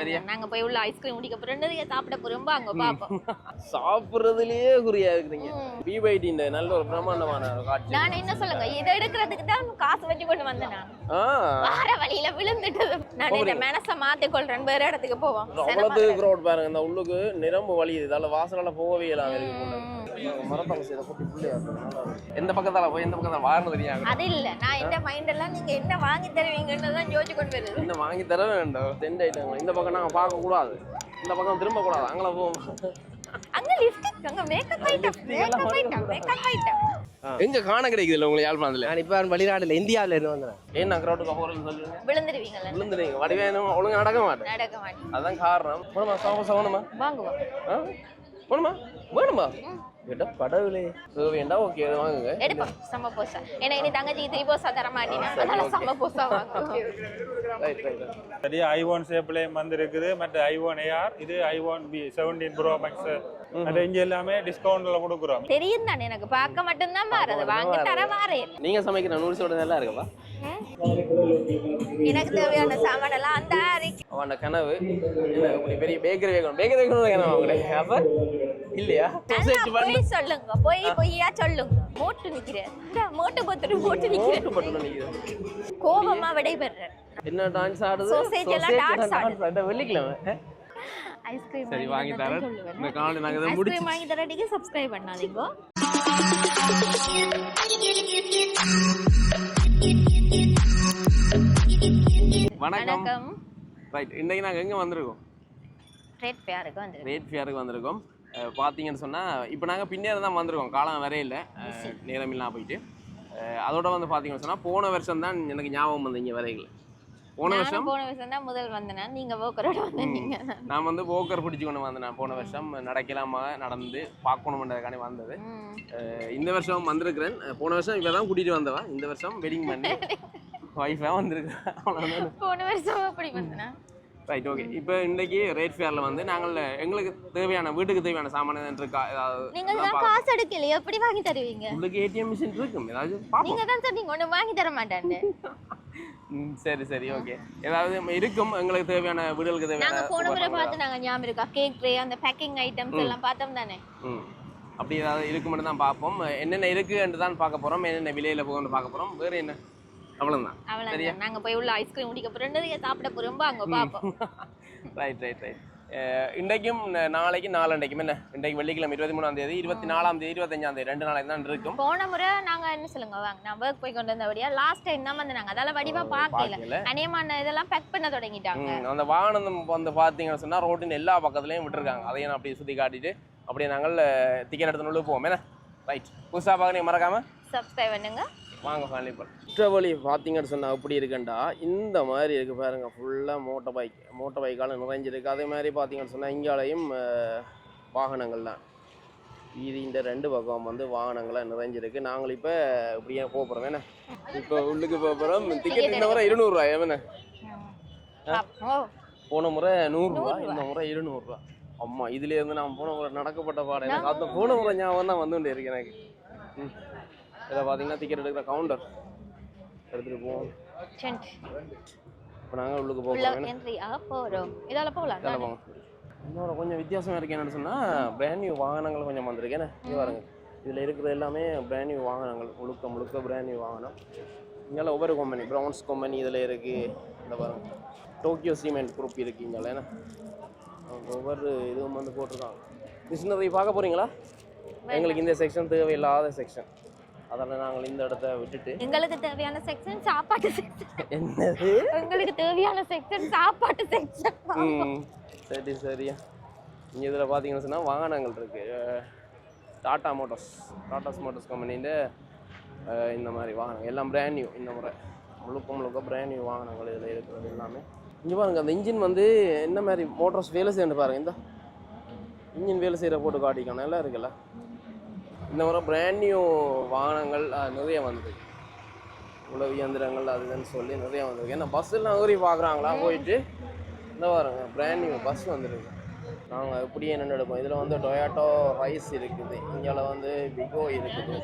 சரியா நாங்க போய் உள்ள ஐஸ்கிரீம் குடிக்க போறோம். சாப்பிட போறோம்? அங்க பாப்போம். சாப்பிடுறதுலயே குறியா இருக்கிறீங்க. பிபைடின்ற நல்ல ஒரு பிரம்மாண்டமான காட்சி. நான் என்ன சொல்லுங்க? இதை எடுக்கிறதுக்கு தான் காசு வச்சு கொண்டு வந்தேன் வார வழியில விழுந்துட்டு நான் இந்த மனசை மாத்தி கொள்றேன் வேற இடத்துக்கு போவோம். அவ்வளோத்துக்கு க்ரௌட் பாருங்க. இந்த உள்ளுக்கு நிரம்பு வலியுது இதால வாசலால போகவே இல்லாம இருக்கு எந்த பக்கத்தால போய் எந்த பக்கத்தால வாரணும் தெரியாது அது இல்ல. நான் இந்த மைண்ட் எல்லாம் நீங்க என்ன வாங்கி தருவீங்கன்னு தான் யோசிச்சு கொண்டு வருது. என்ன வாங்கி தர வேண்டும். டென்ட் ஐட்டங்கள் இந்த பக்கம் நாங்க பார்க்க கூடாது. இந்த பக்கம் திரும்ப கூடாது. அங்கே போவோம். அங்க லிப்ஸ்டிக் அங்க makeup item makeup item makeup item எங்க காண கிடைக்குது இல்லை உங்களுக்கு யாழ்ப்பாணத்துல? நான் இப்போ வெளிநாடுல இந்தியாவில் இருந்து வந்துடுறேன் ஏன் நான் க்ரௌட்டுக்கு போகிறேன்னு சொல்லுங்க விழுந்துருவீங்கல்ல? விழுந்துறீங்க வடிவேணும் ஒழுங்கா நடக்க மாட்டேன். நடக்க மாட்டேன். அதான் காரணம். வாங்குவோம் ஆ? வேணுமா? வேணுமா கேட்டா படவுலே வேண்டா ஓகே வாங்குங்க. எடுப்போம் சம போசா. ஏன்னா இனி தங்கச்சி த்ரீ போசா தர மாட்டீங்க அதனால சம போசா வாங்குவோம் சரி ஐஓன் ஷேப்லேயும் வந்திருக்குது. மற்ற ஐஓன் ஏஆர் இது iPhone P seventeen pro max மற்ற இங்கே எல்லாமே டிஸ்கவுண்ட்ல கொடுக்குறோம். தெரியும் தானே எனக்கு பார்க்க மட்டும்தான் மாறுது வாங்கி தர மாறேன் நீங்க சமைக்கிற நூறு நல்லா இருக்குப்பா. எனக்கு தேவையான சாமான் எல்லாம் அந்த அவன் கனவு. என்ன இப்படி பெரிய பேக்கரி வைக்கணும்? பேக்கரி வைக்கணும் கனவு அவங்களே அப்ப இல்லையா? போய் சொல்லுங்க. போய் பொய்யா சொல்லுங்க. மோட்டு நிக்கிறேன். இந்த மோட்டு பத்துட்டு மோட்டு நிக்கிறேன். ஓட்டு மட்டும் நினைக்கிறேன் கோபமா விடைபெறேன். என்ன டான்ஸ் ஆடுது? Society எல்லாம் டான்ஸ் ஆடுது. வெள்ளிக்கிழமை. ஐஸ்கிரீம் சரி வாங்கி தரேன். இந்த காணொலி நாங்க இதை முடிச்சு ஐஸ்கிரீம் வாங்கி தரடிக்கு சப்ஸ்கிரைப் பண்ணாதீங்க. வணக்கம். ரைட் இன்னைக்கு நாங்க எங்க வந்திருக்கோம்? ட்ரேட் ஃபேருக்கு வந்து ரேட் ஃபேருக்கு வந்திருக்கோம். பார்த்தீங்கன்னு சொன்னால் இப்போ நாங்கள் பின்னேரம் தான் வந்திருக்கோம். காலம் வரையில நேரம் இல்லாம போயிட்டு. அதோட வந்து பார்த்தீங்கன்னு சொன்னால் போன வருஷம் தான் எனக்கு ஞாபகம் வந்து இங்கே வரையில். போன வருஷம்? போன வருஷம் தான் முதல் வந்தேன். நீங்க போக்கரோட வந்தீங்க. நான் வந்து போக்கர் பிடிச்சி கொண்டு வந்தேன். போன வருஷம் நடக்கலாம நடந்து பார்க்கணுன்றதுக்காண்டி வந்தது. இந்த வருஷம் வந்திருக்கிறேன். போன வருஷம் இவ தான் கூட்டிகிட்டு வந்தவன் இந்த வருஷம் வெட்டிங் பண்ணி. ஒய்ஃபாக வந்திருக்கேன் போன வருஷம் அப்படி வந்தேன்? ரைட் ஓகே இப்போ இன்னைக்கு ரேட் ஃபேரில் வந்து நாங்கள் எங்களுக்கு தேவையான வீட்டுக்கு தேவையான சாமான இருக்கா? ஏதாவது நீங்க தான் காசு எடுக்கலையே. எப்படி வாங்கி தருவீங்க? உங்களுக்கு ஏடிஎம் மிஷின் இருக்கும். ஏதாவது பார்ப்போம் நீங்க தான் சொன்னீங்க ஒண்ணு வாங்கி தர மாட்டேன்னு ம், சரி சரி ஓகே. ஏதாவது இருக்கும் எங்களுக்கு தேவையான வீடுகளுக்கு நாங்க தேவையான போன முறை. பார்த்து நாங்க ஞாபகம் இருக்கா? கேக் ட்ரே அந்த பேக்கிங் ஐட்டம்ஸ் எல்லாம் பார்த்தோம் தானே? அப்படி ஏதாவது இருக்குமென்னு தான் பார்ப்போம். என்னென்ன இருக்குன்னு தான் பார்க்க போகிறோம் என்னென்ன விலையில் போகணும்னு பார்க்க போகிறோம் வேறு என்ன? அவ்வளவுதான். நாங்க போய் உள்ள ஐஸ்கிரீம் குடிக்க போறோம். சாப்பிட போறோம். அங்க பாப்போம் ரைட் ரைட் ரைட் இன்றைக்கும் நாளைக்கு நாளண்டைக்கும் என்ன? இன்றைக்கு வெள்ளிக்கிழமை இருபத்தி மூணாம் தேதி இருபத்தி நாலாம் தேதி இருபத்தஞ்சாம் தேதி ரெண்டு நாளைக்கு தான் இருக்கும். போன முறை நாங்க என்ன சொல்லுங்க வாங்க நான் ஒர்க் போய் கொண்டு வந்தபடியா லாஸ்ட் டைம் தான் வந்து நாங்க. அதால வடிவா பார்க்கல. அநேகமான இதெல்லாம் பேக் பண்ண தொடங்கிட்டாங்க. அந்த வாகனம் வந்து பார்த்தீங்கன்னு சொன்னால் ரோட்டின் எல்லா பக்கத்துலையும் விட்டுருக்காங்க. அதையும் நான் அப்படியே சுற்றி காட்டிட்டு அப்படியே நாங்கள் டிக்கெட் எடுத்து உள்ள போவோம். என்ன? ரைட் புதுசாக பார்க்க மறக்காம? சப்ஸ்கிரைப் பண்ணுங்க. வாங்க ஃபேமிலி படம் குற்றவாளி பார்த்தீங்கன்னு சொன்னால் எப்படி இருக்குண்டா? இந்த மாதிரி இருக்கு பாருங்க ஃபுல்லாக மோட்டர் பைக் மோட்டர் பைக்கால நிறைஞ்சிருக்கு. அதே மாதிரி பார்த்தீங்கன்னு சொன்னால் இங்காலையும் வாகனங்கள் தான். இது இந்த ரெண்டு பக்கம் வந்து வாகனங்களாக நிறைஞ்சிருக்கு. நாங்கள் இப்போ இப்படியே போக போகிறோம் என்ன? இப்போ உள்ளுக்கு போக போகிறோம் டிக்கெட் இந்த முறை இருநூறுவா என்ன? ஓ. போன முறை நூறுரூவா இந்த முறை இருநூறுவா அம்மா இதுல இருந்து நான் போன முறை நடக்கப்பட்ட பாடம். எனக்கு அந்த போன முறை ஞாபகம் தான் வந்துட்டு இருக்கு எனக்கு. ம். இதில் பார்த்தீங்கன்னா டிக்கெட் எடுக்கிற கவுண்டர் எடுத்துகிட்டு போவோம். இப்போ நாங்கள் உள்ளுக்கு போக உள்ள போகிறோம் இதால போகலாம் இதில் போங்க இன்னொரு கொஞ்சம் வித்தியாசமா இருக்கு என்னன்னு சொன்னால் பிராண்ட் நியூ வாகனங்கள் கொஞ்சம் வந்திருக்கு. என்ன? இது பாருங்க. இதில் இருக்கிறது எல்லாமே பிராண்ட் நியூ வாகனங்கள். முழுக்க முழுக்க பிராண்ட் நியூ வாகனம். இங்கே ஒவ்வொரு கம்பெனி ப்ரௌன்ஸ் கம்பெனி இதில் இருக்குது இந்த பாருங்க. டோக்கியோ சிமெண்ட் குரூப் இருக்கு இங்கே என்ன? ஒவ்வொரு இதுவும் வந்து போட்டிருக்காங்க. மிஷினரி பார்க்க போறீங்களா? எங்களுக்கு இந்த செக்ஷன் தேவையில்லாத செக்ஷன் அதனால் நாங்கள் இந்த இடத்த விட்டுட்டு. எங்களுக்கு தேவையான செக்ஷன் சாப்பாட்டு செக்ஷன் என்னது? எங்களுக்கு தேவையான செக்ஷன் சாப்பாட்டு செக்ஷன் சரி சரியா இங்கே இதில் பார்த்தீங்கன்னு சொன்னால் வாகனங்கள் இருக்குது டாடா மோட்டார்ஸ். டாடாஸ் மோட்டார்ஸ் கம்பெனிൻ്റെ இந்த மாதிரி வாகனங்கள் எல்லாம் பிராண்ட் நியூ இந்த முறை. முழுக்க முழுக்க பிராண்ட் நியூ வாகனங்கள் இதில் இருக்கிறது எல்லாமே. இங்கே பாருங்க அந்த இன்ஜின் வந்து என்ன மாதிரி மோட்டார்ஸ் வேலை செய்யணும் பாருங்க. இந்த. இன்ஜின் வேலை செய்கிற போட்டு காட்டிக்கணும் எல்லாம் இருக்குல்ல? இந்த முறை பிராண்ட் நியூ வாகனங்கள் நிறைய வந்திருக்கு உழவு இயந்திரங்கள் அது சொல்லி நிறைய வந்திருக்கு ஏன்னா பஸ்ஸில் நகரி பார்க்குறாங்களா போயிட்டு இந்த பாருங்க பிராண்ட் நியூ பஸ் வந்துருக்கு நாங்கள் இப்படியே என்னென்ன எடுப்போம் இதில் வந்து டொயாட்டோ ரைஸ் இருக்குது. இங்கே வந்து பிகோ இருக்குது.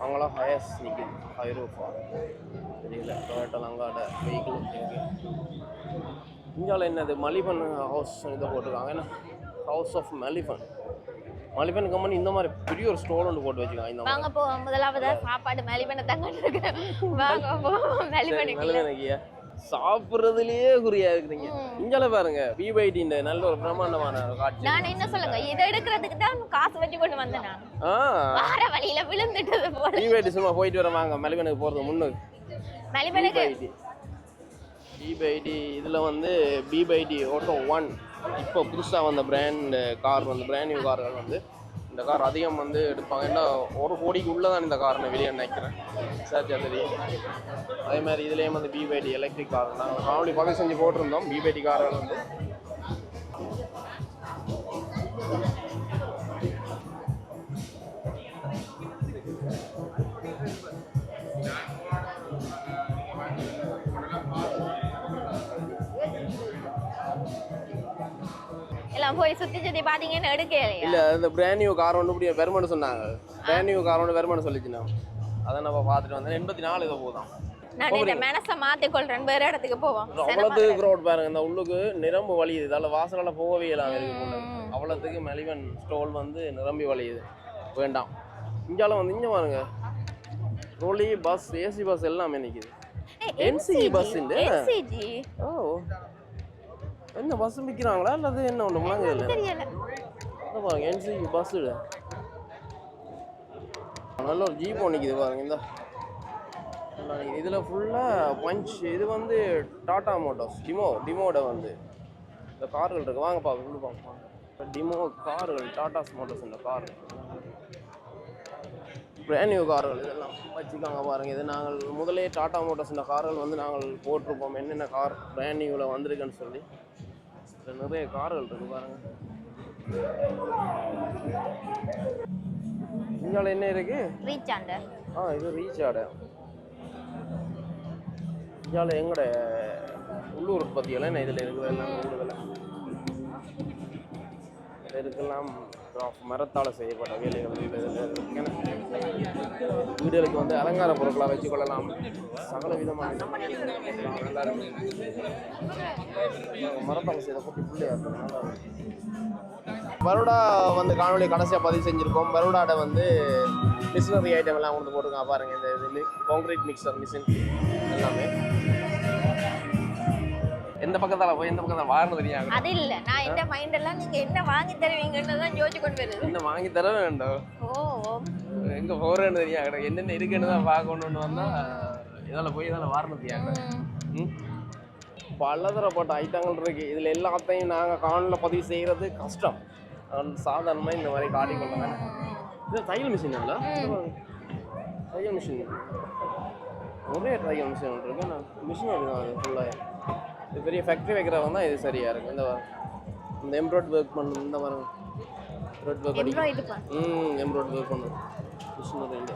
அவங்களாம் ஹயர்ஸ் நிற்குது ஹைரோஃபா தெரியல. டொயாட்டோ லங்காட வெஹிக்கிள் இருக்குது இந்தியாவில் என்னது? மலிபன் ஹவுஸ் இதை போட்டிருக்காங்க. ஏன்னா house of Maliban Maliban company இந்த மாதிரி பெரிய ஒரு ஸ்டோர் ஒன்று போட்டு வச்சுருக்காங்க இந்த வாங்க போவோம் முதலாவது சாப்பாடு மெலிபனை தங்க வாங்க மெலிபனுக்குள்ள மலிபனுக்கு சாப்பிட்றதுலயே குறியா இருக்கிறீங்க இந்தியாவில் பாருங்க பிபைடின்ற நல்ல ஒரு பிரம்மாண்டமான காட்சி. நான் என்ன சொல்லுங்க இதை எடுக்கிறதுக்கு தான் காசு வச்சு கொண்டு வந்தேன் நான். வார வழியில விழுந்துட்டது போல. பிபைடி சும்மா போயிட்டு வர வாங்க மலிபனுக்கு போகிறது முன்னுக்கு மெலிபனுக்கு பிபைடி பிபைடி இதில் வந்து பிபைடி ஆட்டோ ஒன் இப்போ புதுசாக வந்த பிராண்ட் கார் வந்து பிராண்ட் நியூ கார்கள் வந்து இந்த கார் அதிகம் வந்து எடுப்பாங்க. ஏன்னா ஒரு கோடிக்கு உள்ளே தான் இந்த கார் நான் வெளியே நினைக்கிறேன். சார்ஜா தெரியும் அதே மாதிரி இதுலேயும் வந்து பிபைடி எலக்ட்ரிக் கார் நாங்கள் காவலி பதிவு செஞ்சு போட்டிருந்தோம். பிபைடி கார்கள் வந்து எல்லாம் போய் சுத்தி சுத்தி பாத்தீங்கன்னு எடுக்கலையா? இல்லை இந்த பிராண்ட் நியூ கார் ஒன்று இப்படி வெறுமனு சொன்னாங்க. பிராண்ட் நியூ கார் ஒன்று வெறுமனு சொல்லிச்சுனா அதை நம்ம பார்த்துட்டு வந்தேன். எண்பத்தி நாலு இதை போதும் நான் இந்த மனசை மாத்திக் கொள்றேன். வேற இடத்துக்கு போவோம். அவ்வளோத்துக்கு க்ரௌட் பாருங்க. இந்த உள்ளுக்கு நிரம்பு வழியுது. இதால வாசலால போகவே இல்லாம இருக்கு அவ்வளோத்துக்கு மெலிவன் ஸ்டோல் வந்து நிரம்பி வழியுது. வேண்டாம். இங்கால வந்து இங்க பாருங்க. ரோலி பஸ் ஏசி பஸ் எல்லாமே நிக்குது. NCE bus இந்த? என்சிஜி ஓ. என்ன பஸ் விற்கிறாங்களா அல்லது என்ன ஒன்று முழங்குது தெரியல. பாருங்க என்சி பஸ் நல்ல ஒரு ஜீப் நிக்குது பாருங்க இந்த. இதில் ஃபுல்லாக பஞ்ச் இது வந்து டாடா மோட்டார்ஸ் டிமோ டிமோட வந்து. இந்த கார்கள் இருக்கு. வாங்க பார்க்க உள்ள பார்ப்போம் டிமோ கார்கள் டாடாஸ் மோட்டார்ஸ் இந்த கார். பிராண்ட் நியூ கார்கள் இதெல்லாம் வச்சுக்காங்க பாருங்க. இது நாங்கள் முதலே டாடா மோட்டார்ஸ் இந்த கார்கள் வந்து நாங்கள் போட்டிருப்போம். என்னென்ன கார் பிராண்ட் நியூவில் வந்திருக்குன்னு சொல்லி. இதில் நிறைய கார்கள் இருக்கு பாருங்க. இந்தியாவில் என்ன இருக்கு? ரீச் ஆண்ட. ஆ இது ரீச் ஆட. இந்தியாவில் எங்கட உள்ளூர் உற்பத்தியெல்லாம் என்ன இதில் இருக்குது எல்லாம் கூடுதலாக பேருக்கெல்லாம் மரத்தால் செய்யப்பட்ட வேலைகள் வீடுகளுக்கு வந்து அலங்கார பொருட்களாக வச்சுக்கொள்ளலாம். சகல விதமான நல்லா இருக்கு மரத்தால் செய்த குட்டி நல்லா பரோடா வந்து காணொலி கடைசியாக பதிவு செஞ்சுருக்கோம். பரோடாட வந்து மிஷினரி ஐட்டம் எல்லாம் கொண்டு போட்டிருக்கான் பாருங்கள் இந்த இது கான்கிரீட் மிக்சர் மிஷின் எல்லாமே. எந்த பக்கத்தால போய் எந்த பக்கத்தால வாரணும் தெரியாது. அது இல்ல. நான் இந்த மைண்ட் எல்லாம் நீங்க என்ன வாங்கி தருவீங்கன்னு தான் யோசிச்சு கொண்டு வருது. என்ன வாங்கி தர வேண்டும். ஓ எங்க போறேன்னு தெரியாது. என்னென்ன இருக்குன்னு தான் பார்க்கணும்னு வந்தா இதால போய் இதால வாரணும் தெரியாது. பலதரப்பட்ட ஐட்டங்கள் இருக்கு. இதுல எல்லாத்தையும் நாங்க காணொலியில் பதிவு செய்யறது கஷ்டம். சாதாரணமா இந்த மாதிரி காட்டிக்கொள்ள இது தையல் மிஷின் இல்ல? தையல் மிஷின் ஒரே தையல் மிஷின் இருக்கு. மிஷின் அது ஃபுல்லாக இது பெரிய ஃபேக்ட்ரி வைக்கிறவங்க தான் இது சரியா இருக்கு இந்த இந்த எம்ப்ராய்ட் ஒர்க் பண்ணும் இந்த மாதிரி எம்ப்ராய்ட் ஒர்க் பண்ண. ம் எம்ப்ராய்ட் ஒர்க் பண்ணும் மிஷினரி இந்த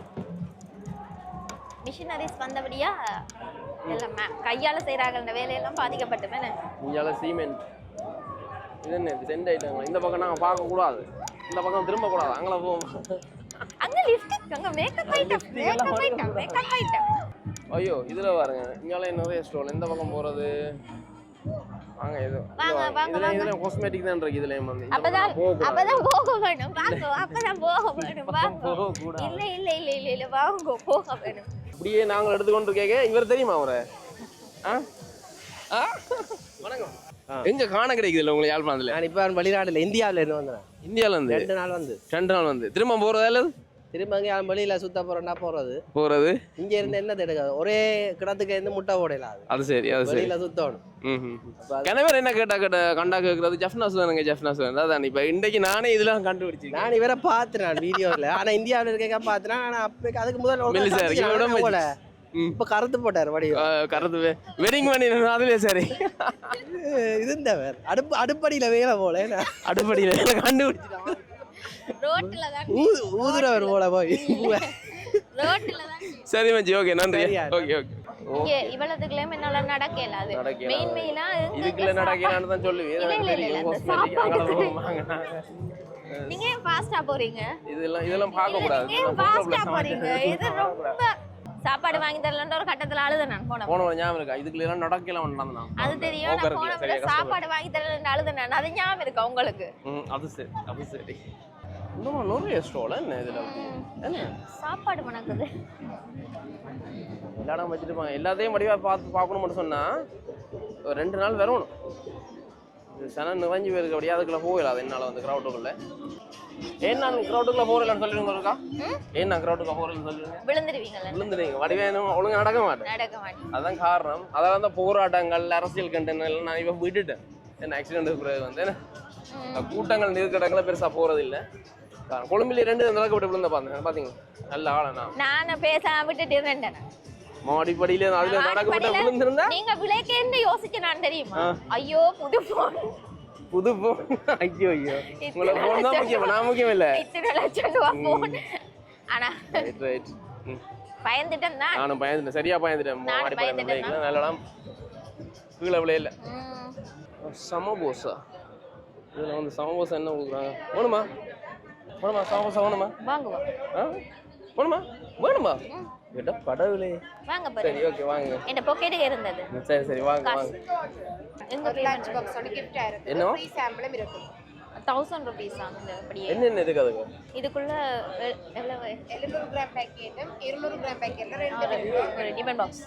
மிஷினரிஸ் வந்தபடியா எல்லாம் கையால செய்யறாங்க இந்த வேலையெல்லாம் பாதிக்கப்பட்டுமே இந்தியாவில் சீமெண்ட் இது என்ன இது சென்ட் ஐட்டங்கள் இந்த பக்கம் நாங்கள் பார்க்கக்கூடாது இந்த பக்கம் திரும்பக்கூடாது அங்கே போவோம். அங்க லிப்ஸ்டிக் அங்க makeup item makeup item makeup item ஐயோ இதில் பாருங்க. இங்கெல்லாம் நிறைய ஸ்டோல் எந்த பக்கம் போகிறது வாங்க இது வாங்க, வாங்க, இதில் இதில் காஸ்மெட்டிக் தான் இருக்கு இதுலேயும் வந்து அப்பதான் அப்பதான் போக வேணும் வாங்க அப்பதான் போக வேணும் வாங்க. இல்ல இல்ல இல்ல இல்ல இல்ல. வாங்க போக வேணும் இப்படியே நாங்கள் எடுத்துக்கொண்டு கேட்க இவர் தெரியுமா அவரை? ஆ? ஆ? வணக்கம். எங்க காண கிடைக்குது உங்களுக்கு யாழ்ப்பாணத்தில்? நான் இப்போ வெளிநாடுல இந்தியாவில் இருந்து வந்தேன். இந்தியாவில் இருந்து? ரெண்டு நாள் வந்து. ரெண்டு நாள் வந்து. திரும்ப போகிறதா இல்லை திரும்ப அங்கே வெளியில சுத்த போறேன்னா போறது. போகிறது இங்க இருந்து என்ன எடுக்காது ஒரே கிடத்துக்கு இருந்து முட்டை போடல அது. சரி அது சரி. வெளியில சுத்தணும். கிணவர் என்ன கேட்டா கேட்ட கண்டா கேட்கறது ஜெஃப்னாஸ் தானுங்க ஜெஃப்னாஸ் அதான் இப்போ இன்றைக்கு நானே இதெல்லாம் கண்டுபிடிச்சிருக்கேன். நான் இவரை பார்த்தேன் நான் வீடியோவில் ஆனா இந்தியாவில் இருக்க பார்த்தேன் ஆனா அதுக்கு முதல்ல போல. இப்ப கருத்து போட்டார் வடிவம் கருத்து வெட்டிங் பண்ணி அதுலயே சரி. இருந்தவர் அடுப்பு அடுப்படியில வேலை போல? அடுப்படியில் கண்டுபிடிச்சிட்டான். ரோட்ல தான் ஊது ஊதுறவர் போல போய். ரோட்ல தான் சரி மச்சி ஓகே நன்றி? ஓகே ஓகே இங்க இவ்வளவுக்குள்ளேயும் என்னால நடக்க இயலாது. மெயின் மெயினா இதுக்குள்ள நடக்கிறான்னு தான் சொல்லுவேன். தெரியும் நீங்க ஃபாஸ்டா போறீங்க? இதெல்லாம் இதெல்லாம் பார்க்க கூடாது நீங்க ஃபாஸ்டா போறீங்க? இது ரொம்ப சாப்பாடு வாங்கி தரலன்ற ஒரு கட்டத்துல அழுத நான் போன போன ஒரு ஞாபகம் இருக்கா? இதுக்குள்ள எல்லாம் நடக்கலாம் நடந்தான் அது தெரியும். நான் போன சாப்பாடு வாங்கி தரலன்ற அழுத நான். அது ஞாபகம் இருக்கா உங்களுக்கு? அது சரி. அது சரி. இன்னும் நிறைய ஸ்டோல என்ன இதுல என்ன? சாப்பாடு மணக்குது எல்லா இடம் வச்சுருப்பாங்க எல்லாத்தையும் வடிவா பார்த்து பார்க்கணும் மட்டும் சொன்னா ஒரு ரெண்டு நாள் வரணும். இது சன நிறைஞ்சு போயிருக்கு. அப்படியே அதுக்குள்ள போகல. அது என்னால் வந்து க்ரௌட்டுக்குள்ள ஏன் நான் க்ரௌட்டுக்குள்ள போகலன்னு சொல்லிடுங்க இருக்கா ஏன் நான் க்ரௌட்டுக்குள்ள போகலன்னு சொல்லிடுங்க? விழுந்துருவீங்கல்ல. விழுந்துடுங்க வடிவேனும் ஒழுங்கா நடக்க மாட்டேன். நடக்க மாட்டேன். அதான் காரணம். அதான் வந்து போராட்டங்கள் அரசியல் கண்டனங்கள் நான் இப்போ விட்டுட்டேன். என்ன ஆக்சிடென்ட் பிறகு வந்து கூட்டங்கள் நெருக்கடங்களை பெருசா போறது இல்ல காரணம் கொழும்பில ரெண்டு அளவுக்கு விட்டு விழுந்த பார்த்தேன் பாத்தீங்களா? நல்ல ஆளா நான். பேசாம விட்டுட்டு இருந்தேன். மாடிப்படியில அதுல நடக்க விட்டு விழுந்திருந்தா? நீங்க விலைக்கேன்னு யோசிச்சு நான் தெரியுமா? ஐயோ புது போன் புது போன் ஐயோ ஐயோ. உங்களை போன் தான் முக்கியம். நான் முக்கியம் இல்ல. இத்தனை லட்சம் ரூபா போன் ஆனா ரைட் ரைட் பயந்துட்டேன் தான். நானும் பயந்துட்டேன். சரியா பயந்துட்டேன். மாடிப்படி பயந்துட்டேன் நல்லலாம். கீழே விளையில ம். சமபோசா இதுல வந்து சமபோசா என்ன கொடுக்குறாங்க? வேணுமா வேணுமா சமபோசா வேணுமா வாங்குவோம் ஆ? வேணுமா? வேணுமா கேட்டா கடவுளே. வாங்க பாரு. சரி ஓகே வாங்க என் பொக்கெட்டுக்கு இருந்தது. சரி சரி வாங்க வாங்க. எங்க லஞ்ச் பாக்ஸோட கிஃப்டா இருக்கு என்னவா? ஃப்ரீ சாம்பிளும் இருக்கு. தௌசண்ட் ருபீஸ் அந்த அப்படியே. என்னென்ன இருக்கு அதுக்கு? இதுக்குள்ள எவ்வளவு? எழுநூறு கிராம் பேக்கெட்டும் இருநூறு கிராம் பேக்கெட்ல ரெண்டு இருக்கு. ஒரு டிபன் பாக்ஸ்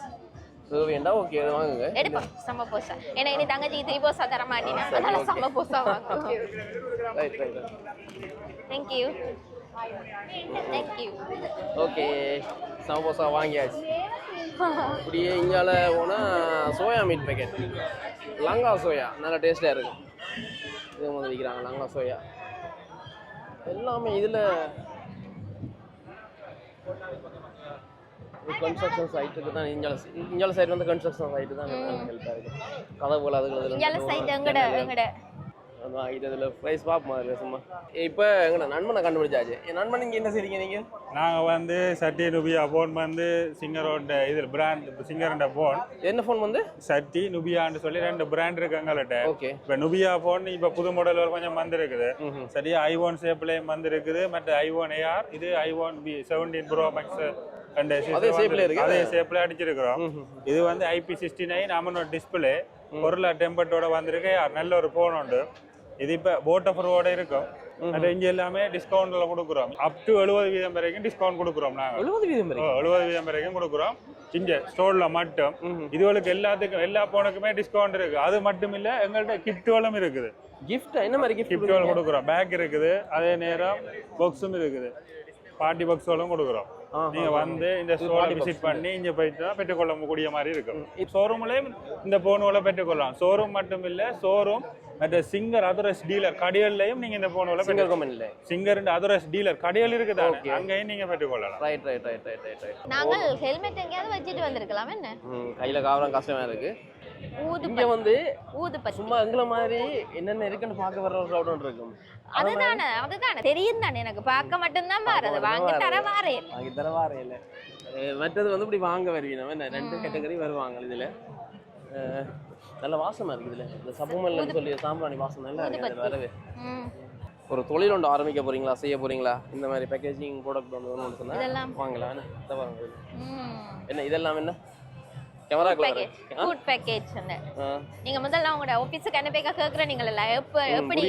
வேண்டா ஓகே வாங்குங்க. எடுப்போம் சம போசா. ஏன்னா இனி தங்கச்சி த்ரீ போசா தர மாட்டேனா அதனால சம போசா வாங்குவோம் right right thank you thank you okay samosa வாங்கியாச்சு. இப்படியே இங்கால போனால் soya meat packet Lanka soya நல்லா டேஸ்டாக இருக்கும் இது வந்து விற்கிறாங்க லங்கா சோயா எல்லாமே இதில் கன்ஸ்ட்ரக்ஷன் சைட்டுக்கு தான் இஞ்சால இஞ்சால சைடு வந்து கன்ஸ்ட்ரக்ஷன் சைட்டு தான் ஹெல்ப்பாக இருக்கும் கதவுகள் அதுகள் இங்கால சைடு எங்கட எங்கட? அதான் இது இதில் ப்ரைஸ் பார்ப்போம் அதில் சும்மா. இப்போ எங்கட நண்பனை கண்டுபிடிச்சாச்சு. என் நண்பன் நீங்கள் என்ன செய்றீங்க நீங்கள் நாங்க வந்து சட்டி நுபியா போன் வந்து சிங்கரோட இதில் பிராண்ட் சிங்கரோட போன் என்ன ஃபோன் வந்து? சட்டி நுபியான்னு சொல்லி ரெண்டு பிராண்ட் இருக்கு எங்கள்கிட்ட ஓகே. இப்போ நுபியா போன் இப்போ புது மாடல் கொஞ்சம் வந்திருக்குது. சரியா ஐஓன் ஷேப்லேயும் வந்திருக்குது. மற்ற ஐஓன் ஏஆர் இது iPhone P seventeen pro max ரெண்டு அதே இருக்கு? ஷேப்ல அடிச்சிருக்கிறோம். இது வந்து ஐபி சிக்ஸ்டி நைன் அமனோட டிஸ்பிளே பொருளா டெம்பர்ட்டோட வந்திருக்கு. நல்ல ஒரு போன் உண்டு. இது இப்போ போட் ஆஃபரோட இருக்கும் அது இங்க எல்லாமே டிஸ்கவுண்ட்ல கொடுக்குறோம். அப் டு எழுபது வீதம் வரைக்கும் டிஸ்கவுண்ட் கொடுக்குறோம் நாங்க. எழுபது வீதம் இருக்கு எழுபது வீதம் வரைக்கும் கொடுக்குறோம். இங்க ஸ்டோர்ல மட்டும். இதுகளுக்கு எல்லாத்துக்கும் எல்லா போனுக்குமே டிஸ்கவுண்ட் இருக்கு. அது மட்டும் இல்ல எங்கள்கிட்ட கிஃப்ட்டுகளும் இருக்குது. கிஃப்ட் என்ன மாதிரி கிஃப்ட் கிஃப்ட்டுகள் கொடுக்குறோம். பேக் இருக்குது. அதே நேரம் பாக்ஸும் இருக்குது. பார்ட்டி பாக்ஸ்களும் கொடுக்குறோம். நீங்க வந்து இந்த ஸ்டோரை விசிட் பண்ணி இங்க போயிட்டு பெற்றுக்கொள்ள கூடிய மாதிரி இருக்கும். ஷோரூம்லயும் இந்த போனுகளை பெற்றுக்கொள்ளலாம் ஷோரூம் மட்டும் இல்ல ஷோரூம் மற்ற சிங்கர் அதரஸ் டீலர் கடைகள்லயும் நீங்க இந்த சிங்கர் கம்பெனில சிங்கர் அதரஸ் டீலர் கடைகள் இருக்குது அங்கேயும் நீங்க பெற்றுக்கொள்ளலாம் right right right right right நாங்கள் ஹெல்மெட் எங்கேயாவது வச்சுட்டு வந்திருக்கலாம் என்ன? கையில காவரம் கஷ்டமா இருக்கு. இங்க வந்து ஊது பத்தி சும்மா எங்களை மாதிரி என்னென்ன இருக்குன்னு பார்க்க வர ஒரு crowd இருக்கும். அதுதானே அதுதானே. தெரியும் தானே எனக்கு பார்க்க மட்டும்தான் மாறுது வாங்கி தர வாரே வாங்கி தர வாரே இல்ல மற்றது வந்து இப்படி வாங்க வருவீங்க என்ன ரெண்டு கேட்டகரி வருவாங்க இதுல. நல்ல வாசமா இருக்கு இதுல. இந்த சப்புமல்ல சொல்லி சாம்பிராணி வாசம் நல்லா இருக்கு வரவே. ஒரு தொழில் ஒன்று ஆரம்பிக்க போறீங்களா செய்ய போறீங்களா? இந்த மாதிரி பேக்கேஜிங் ப்ராடக்ட் ஒன்று வேணும்னு சொன்னா. வாங்கலாம் என்ன இதெல்லாம் என்ன? ஃபுட் பேக்கேஜ் ஆ. நீங்க முதல்ல உங்களோட ஆபீஸுக்கு அனுப்பிக்க கேக்குறீங்கல்ல எப்ப எப்படி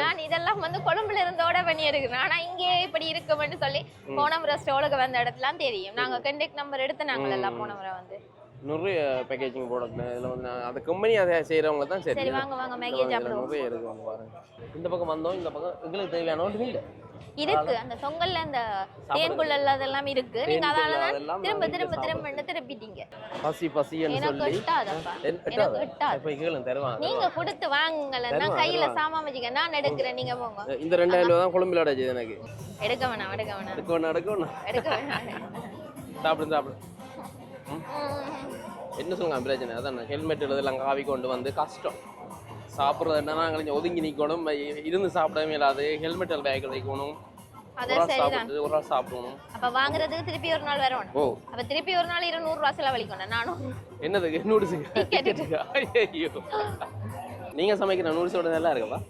நான் இதெல்லாம் வந்து கொழும்புல இருந்தோட பண்ணி ஆனா இங்கே இப்படி இருக்கும்னு சொல்லி போன முறை ஸ்டோலுக்கு வந்த இடத்துலாம் தெரியும். நாங்க கண்டெக்ட் நம்பர் எடுத்து நாங்கள் எல்லாம் போன முறை வந்து. நிறைய பேக்கேஜிங் ப்ராடக்ட் இதில் வந்து நான் அந்த கம்பெனி அதை செய்கிறவங்க தான் சரி. சரி வாங்க வாங்க மேகி இதுல சாப்பிடுவோம். நிறைய இருக்கு வாங்க பாருங்க இந்த பக்கம் வந்தோம் இந்த பக்கம் எங்களுக்கு தேவையான ஒன்று இல்லை இருக்கு. அந்த தொங்கல்ல அந்த தேன்குள்ள அதெல்லாம் இருக்கு. நீங்க தேன்குள்ள அதனால அதெல்லாம் திரும்ப திரும்ப திரும்ப திருப்பிட்டீங்க. பசி பசின்னு எனக்கு எட்டாதப்பா எனக்கு எட்டாதா? நீங்க கொடுத்து தருவாங்க, கையில. சாமான் வச்சுக்க நான் எடுக்கிறேன். நீங்க போங்க. இந்த ரெண்டாயிரம் ரூபா தான் குழம்புல அடைச்சது எனக்கு. எடுக்க வேணாம் எடுக்க வேணாம். எடுக்க ஒன்று எடுக்க வேணாம். சாப்பிடு சாப்பிடு. என்ன சொல்லுங்க பிரச்சனை? அதான் ஹெல்மெட் இதெல்லாம் காவி கொண்டு வந்து கஷ்டம். சாப்பிட்றது என்ன நாங்கள் இங்கே ஒதுங்கி நிற்கணும் இருந்து சாப்பிடவே இல்லாது ஹெல்மெட் பேக் வைக்கணும். ஒரு ஆள் சாப்பிடணும். அப்ப வாங்குறதுக்கு திருப்பி ஒரு நாள் வரணும். ஓ. அப்ப திருப்பி ஒரு நாள் இருநூறு ரூபா செலவழிக்கணும் நானும். என்னதுக்கு Ticket. ஐயோ நீங்க சமைக்கிற நூடுல்ஸோட நல்லா இருக்குப்பா?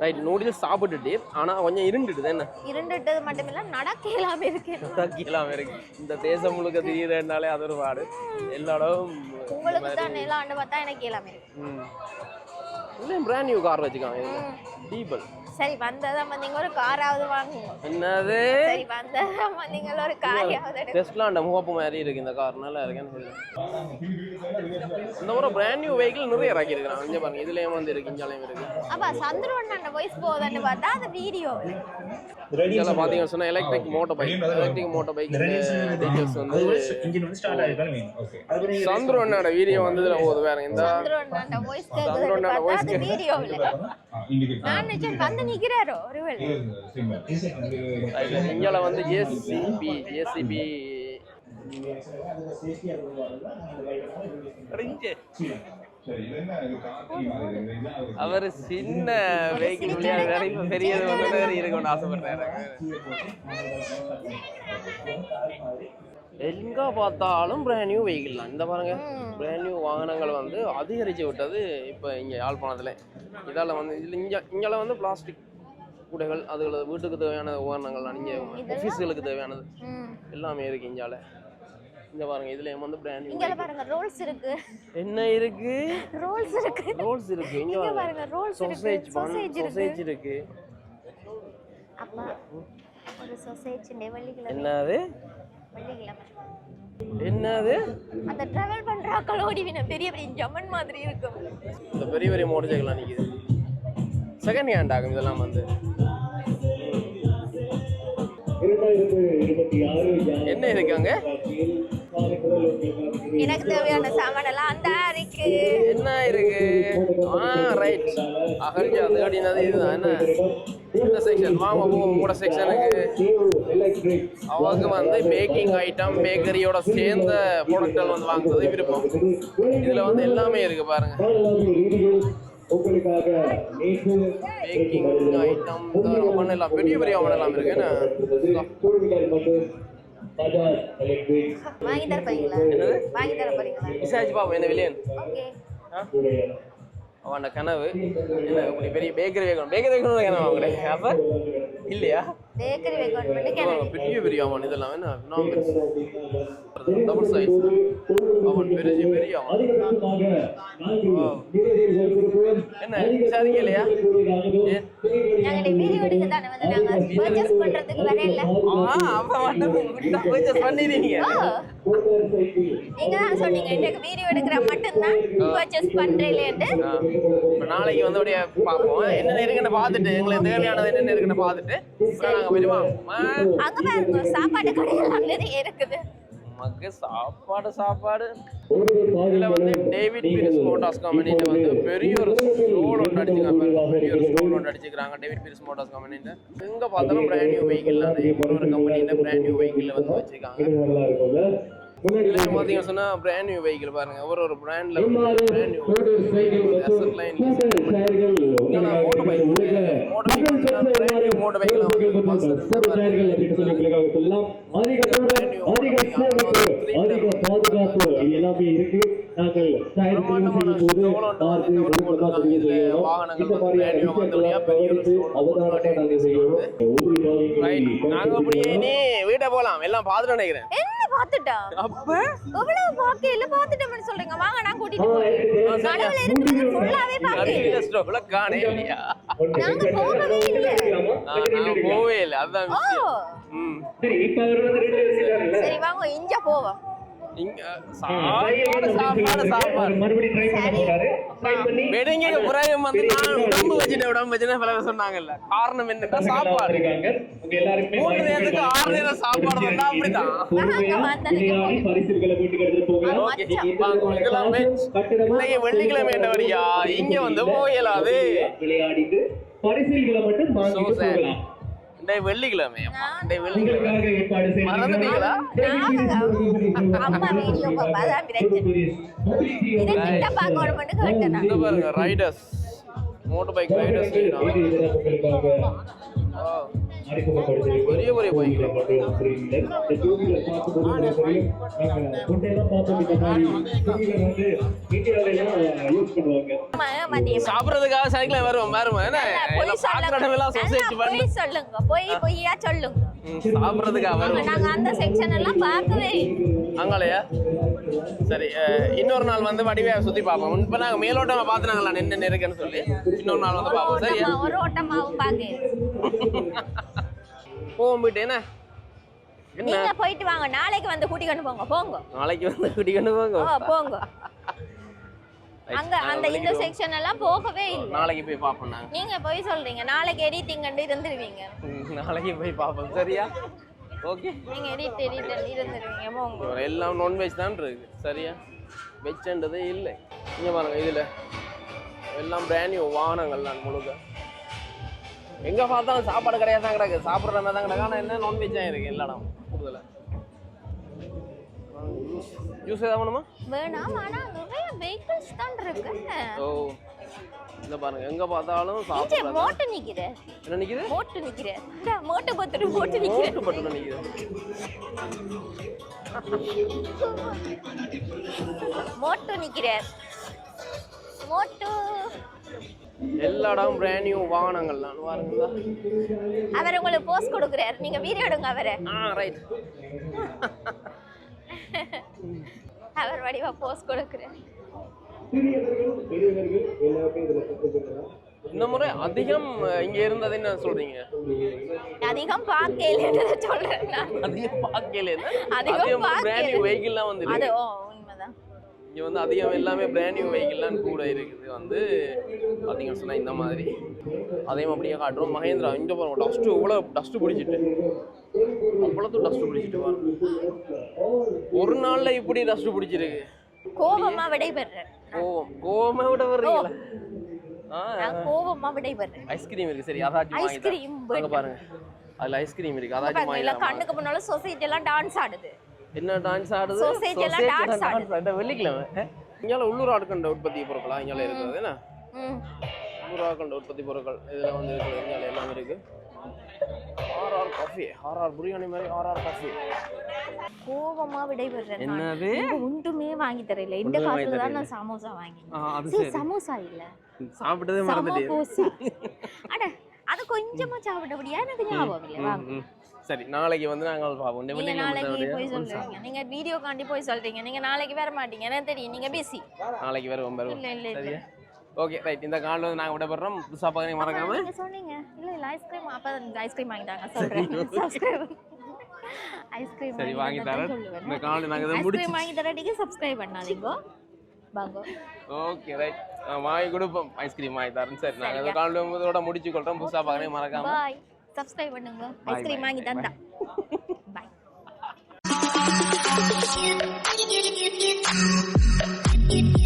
ரைட் நூடுல்ஸ் சாப்பிட்டுட்டு ஆனால் கொஞ்சம் இருண்டுட்டு என்ன? இருண்டுட்டது மட்டும் இல்ல நடக்க இல்லாம இருக்கு. கீழாம இருக்கு. இந்த தேசம் முழுக்க திரியிறதுனாலே அது ஒரு பாடு. எல்லா இடமும் உங்களுக்கு தான் நிலம் ஆண்டு பார்த்தா எனக்கு இல்லாம இருக்கு. ம். இல்லையும் பிராண்ட் நியூ கார் வச்சுக்காங்க டீபல் சரி வந்ததான் வந்தீங்க ஒரு காராவது வாங்குங்க. என்னது? சரி வந்ததான் வந்தீங்க ஒரு காரையாவது எடுங்க. டெஸ்ட்லாம் அந்த முகப்பு மாதிரி இருக்கு இந்த கார். நல்லா இருக்குன்னு சொல்லி. இந்த ஒரு பிராண்ட் நியூ வெஹிக்கிள் நிறைய இறக்கி இருக்கிறாங்க இங்கே பாருங்க இதுலயும் வந்து இருக்கு இஞ்சாலையும் இருக்கு. அப்பா சந்துருவன் அந்த வாய்ஸ் போகுதுன்னு பார்த்தா அந்த வீடியோ இதில் பார்த்தீங்கன்னு சொன்னா electric motor bike electric motor bike details வந்து இன்ஜின் வந்து ஸ்டார்ட் வேணும் ஓகே அது நீங்க சந்துருவனோட வீடியோ வந்ததுல போகுது வேற. இந்த சந்துருவன் அந்த வாய்ஸ் voice அது வீடியோ இல்ல இண்டிகேட் நான் நினைச்சேன் வந்து நிக்கிறாரோ? ஒருவேளை. இங்கே வந்து ஜேசிபி ஜேசிபி அவர் சின்ன வெஹிக்கிள் விளையாடுறாரு இப்ப பெரியது வந்து இருக்கணும்னு ஆசைப்படுறாரு. எங்க பார்த்தாலும் பிராண்ட் நியூ வெஹிக்கிள் தான். இந்த பாருங்க பிராண்ட் நியூ வாகனங்கள் வந்து அதிகரிச்சு விட்டது இப்போ இங்கே யாழ்ப்பாணத்தில். இதால் வந்து இதில் இங்கே இங்கே வந்து பிளாஸ்டிக் கூடைகள் அதுகளை வீட்டுக்கு தேவையான உபகரணங்கள்லாம் இங்கே ஆஃபீஸுகளுக்கு தேவையானது. எல்லாமே இருக்கு இங்கால. இங்க பாருங்க இதுலயும் வந்து பிராண்ட் இங்க பாருங்க ரோல்ஸ் இருக்கு. என்ன இருக்கு? ரோல்ஸ் இருக்கு. ரோல்ஸ் இருக்கு இங்க பாருங்க. ரோல்ஸ் இருக்கு. சொசேஜ் சொசேஜ் இருக்கு. சொசேஜ் இருக்கு. அப்பா ஒரு சொசேஜ் வெள்ளிக்கிழமை என்னது? வெள்ளிக்கிழமை என்னது? அந்த டிராவல் பண்ற ஆக்களோடி வின பெரிய பெரிய ஜமன் மாதிரி இருக்கும். இந்த பெரிய பெரிய மோட்டர் நிக்குது. செகண்ட் ஹேண்ட் ஆகும் இதெல்லாம் வந்து. என்ன இருக்காங்க எனக்கு தேவையான சாமான் எல்லாம் அந்த என்ன இருக்கு? ஆ ரைட் அகர்ஜா அது அப்படின்னது இதுதான். என்ன? இந்த செக்ஷன் வாங்க போவோம் கூட செக்ஷனுக்கு அவங்க வந்து பேக்கிங் ஐட்டம் பேக்கரியோட சேர்ந்த ப்ராடக்ட்கள் வந்து வாங்குறது விருப்பம். இதில் வந்து எல்லாமே இருக்கு பாருங்க. பேக்கிங் ஐட்டம் அவன் எல்லாம் பெரிய பெரிய அவன் எல்லாம் இருக்கு. என்ன? வாங்கி தர போறீங்களா? வாங்கி தர போறீங்களா? விசாரிச்சு பாப்போம் என்ன விலையன். ஓகே. அவன் கனவு என்ன பெரிய பேக்கரி வைக்கணும்? பேக்கரி வைக்கணும் கனவு அவங்களே அப்ப? இல்லையா? பேக்கரி வைக்கணும் அவன் கிளம்பி பெரிய பெரிய அவன் இதெல்லாம் என்ன? நான் டபுள் சைஸ் அவன் பெரிய பெரிய அவன். Wow. என்ன? விசாரிக்க இல்லையா? நாங்க வீடியோ எடுக்க தானே வந்து நாங்க பர்ச்சேஸ் பண்றதுக்கு வர இல்ல ஆ, அப்ப மட்டும் purchase பண்ணிடுறீங்க. நீங்க தான் சொன்னீங்க எனக்கு வீடியோ எடுக்கிற மட்டும்தான் பர்ச்சேஸ் பண்றேன்ட்டு நாளைக்கு வந்து அப்படியே பார்ப்போம். என்னென்ன இருக்குன்னு பார்த்துட்டு எங்களுக்கு தேவையானது என்னென்ன இருக்குன்னு பார்த்துட்டு அப்புறம் நாங்க வருவோம் அங்க பாருங்க சாப்பாடு கடையெல்லாம் நிறைய இருக்குது. நமக்கு சாப்பாடு சாப்பாடு. இதுல வந்து டேவிட் பீரிஸ் மோட்டார்ஸ் கம்பெனில வந்து பெரிய ஒரு ஸ்டோல் ஒன்று அடிச்சுக்காங்க பெரிய ஒரு ஸ்டோல் ஒன்று அடிச்சுக்கிறாங்க டேவிட் பீரிஸ் மோட்டார்ஸ் கம்பெனில எங்க பார்த்தாலும் பிராண்ட் நியூ வெஹிக்கிள் ஒரு ஒரு கம்பெனில பிராண்ட் நியூ வெஹிக்கிள் வந்து வச்சிருக்காங்க. சொன்னா பிராண்ட் நியூ வெஹிக்கிள் பாருங்க. ஒரு ஒரு பிராண்ட்ல பிராண்ட் நியூ அசட் line motor bike motor bike brand new motor பாதுகாப்பு இது எல்லாமே இருக்கு. நாங்கள் செய்கிறோம் ரைட் நாங்க அப்படியே நீ வீட்டை போலாம். எல்லாம் பார்த்துட்டு நினைக்கிறேன். என்ன பாத்துட்டா அப்ப எவ்வளவு பாக்கையில பாத்துட்டோம்னு சொல்றீங்க. வாங்க நான் கூட்டிட்டு போறேன். நடுவுல ஃபுல்லாவே காணே இல்லையா? நாங்க போகவே இல்ல. நான் போவே இல்லை. அதுதான் ஓ. விஷயம். சரி வாங்க இங்க போவோம். இங்க சாப்பாடு சாப்பாடு சாப்பாடு. மறுபடியும் ட்ரை பண்ண போறாரு. ட்ரை பண்ணி வெடிங்க புறாயம் வந்து நான் உடம்பு வச்சுட்டு உடம்பு வச்சுட்டு பல சொன்னாங்கல்ல. காரணம் என்னன்னா சாப்பாடு. மூணு நேரத்துக்கு ஆறு நேரம் சாப்பாடு வந்தா அப்படிதான். இன்னைக்கு வெள்ளிக்கிழமை என்ன வரியா? இங்க வந்து போயலாது பரிசுகளை மட்டும். போகலாம். வெள்ளிக்கிழமை. வெள்ளிக்கிழமை மறந்துட்டீங்களா? அம்மா வீடியோ பாப்பா அதான் பிரச்சனை. இதை நான். இங்க பாருங்க ரைடர்ஸ் மோட்டர் பைக் ரைடர்ஸ் பெரிய பெரிய பைக் சாப்பிட்றதுக்காக சனிக்கிழமை வருவோம் இடமெல்லாம் சொல்லுங்க பொய் சொல்லுங்க பொய் பொய்யா சொல்லுங்க. சாப்பிட்றதுக்காக வருவோம். நாங்க அந்த செக்ஷன் எல்லாம் பார்க்கவே இல்லை. சரி இன்னொரு நாள் வந்து வடிவே சுத்தி பார்ப்போம். இப்போ நாங்கள் மேலோட்டமா பார்த்துனாங்களா என்ன இருக்குன்னு சொல்லி. இன்னொரு நாள் வந்து பார்ப்போம். ஓட்டமா- ஒரு ஓட்டமாவும் பார்க்க போவோம் போயிட்டு என்ன? நீங்க போயிட்டு வாங்க. நாளைக்கு வந்து கூட்டிக்கொண்டு போங்க. போங்க. நாளைக்கு வந்து போங்க. ஓ போங்க. Right, அங்க அந்த இந்த. செக்ஷன் எல்லாம் போகவே இல்லை. நாளைக்கு போய் பார்ப்போம் நாங்க. நீங்க போய் சொல்றீங்க. நாளைக்கு எடிட்டிங் கண்டு இருந்துருவீங்க. நாளைக்கு போய் பார்ப்போம். சரியா? ஓகே நீங்க எடிட் எடிட் போங்க எல்லாம் நான்வெஜ் தான் இருக்கு. சரியா? வெஜ்ன்றதே இல்லை. இங்க பாருங்க இதுல. எல்லாம் பிராண்ட் நியூ வாகனங்கள் தான் முழுக்க. எங்க பார்த்தாலும் சாப்பாடு கிடையாது தான் கிடக்கு. சாப்பிட்ற மாதிரி தான் கிடக்கு. ஆனால் என்ன நான்வெஜ் தான் இருக்கு எல்லா இடம் கூடுதல ஜூஸ் ஏதாவது வேணுமா? வேணாம் ஆனா நிறைய வெஹிக்கிள்ஸ் தான் இருக்கு. ஓ. இந்த பாருங்க எங்க பார்த்தாலும் சாப்பிட்றது? மோட்டு நிக்கிற என்ன நிக்குது? மோட்டு நிக்கிற இந்த மோட்டு பத்துட்டு மோட்டு நிக்கிற மோட்டு மட்டும் நிக்குது. மோட்டு நிக்கிற மோட்டு. எல்லா இடமும் பிராண்ட் நியூ வாகனங்கள் தான் பாருங்களா அவர் உங்களுக்கு போஸ்ட் கொடுக்குறாரு. நீங்க வீடியோ எடுங்க அவரை. ஆ ரைட் அவர் வடிவா போஸ்ட் கொடுக்குறாரு. சிறியவர்கள் பெரியவர்கள் எல்லாருமே இதுல கற்றுக்கலாம் இந்த முறை அதிகம் இங்க இருந்தது என்ன சொல்றீங்க. அதிகம் பார்க்கல சொல்றேன் நான். அதிகம் பார்க்கல? அதிகம். பிராண்ட் நியூ வெஹிக்கிள்லாம் வந்து அது உண்மைதான். இங்க வந்து அதிகம் எல்லாமே பிராண்ட் நியூ வெஹிக்கிள்லாம் கூட இருக்குது. வந்து பார்த்தீங்கன்னு சொன்னா இந்த மாதிரி. அதையும் அப்படியே காட்டுறோம். மகேந்திரா இங்க பாருங்க டஸ்ட் இவ்வளோ டஸ்ட் பிடிச்சிட்டு. அவ்வளோத்தும் டஸ்ட் பிடிச்சிட்டு பாருங்க. ஒரு நாள்ல இப்படி டஸ்ட் பிடிச்சிருக்கு. கோபமா விடைபெறேன். கோவம். கோவமே விட வர்றீங்களா? கோபமா விடைபெறேன் ஐஸ்கிரீம் இருக்கு சரி அதாச்சும். ஐஸ்கிரீம் பாருங்க. அதுல ஐஸ்கிரீம் இருக்கு அதாச்சும் வாங்கி. கண்ணுக்கு முன்னால சொசைட்டி எல்லாம் டான்ஸ் ஆடுது. என்ன டான்ஸ் ஆடுது? Society எல்லாம் dance ஆடுது. வெள்ளிக்கிழமை. இங்கால உள்ளூர் ஆட்கண்ட உற்பத்தி பொருட்களா இங்கால இருக்குது என்ன? உள்ளூர் ஆட்கண்ட உற்பத்தி பொருட்கள் இதுல வந்து இருக்குது இங்கால எல்லாம் இருக்கு ஆர்ஆர் காஃபி ஆர்ஆர் பிரியாணி மாதிரி ஆர்ஆர் காஃபி. கோபமா விடைபெறேன். என்னது? ஒன்றுமே வாங்கி தரல இந்த வாங்கி காசுல தான். நான் சமோசா சரி சமோசா இல்ல. சாப்பிட்டதே மறந்துட்டேன். சமோசா அட அது கொஞ்சமா சாப்பிட்டபடியா? எனக்கு ஞாபகம் இல்லை. வாங்க. சரி நாளைக்கு வந்து நாங்கள் பார்ப்போம் இந்த நீங்க நாளைக்கு போய் சொல்றீங்க. நீங்க வீடியோ காண்டி போய் சொல்றீங்க. நீங்க நாளைக்கு வர மாட்டீங்க. எனக்கு தெரியும். நீங்க பிஸி சா- நாளைக்கு வருவோம் வருவோம் இல்ல இல்ல இல்ல. சரியா? ஓகே ரைட் இந்த காலில் வந்து நாங்கள் விடப்படுறோம். புதுசாக பார்க்க மறக்காம. நீங்க சொன்னீங்க. இல்ல இல்ல ஐஸ்கிரீம் அப்ப ஐஸ்கிரீம் வாங்கிட்டாங்க. சப்ஸ்கிரைப் ஐஸ்கிரீம் சரி வாங்கி தரேன். இந்த காலில் நாங்கள் இதை முடிச்சு வாங்கி தரட்டிக்கு சப்ஸ்கிரைப் பண்ணாதீங்க. ஓகே ரைட் வாங்கி கொடுப்போம். ஐஸ்கிரீம் வாங்கி தரேன். சரி நாங்கள் இந்த காலில் இதோட முடிச்சு கொள்றோம். புதுசாக பார்க்கறேன் மறக்காம. பாய் சப்ஸ்கிரைப் பண்ணுங்க. ஐஸ்கிரீம் வாங்கி தந்தா. பாய்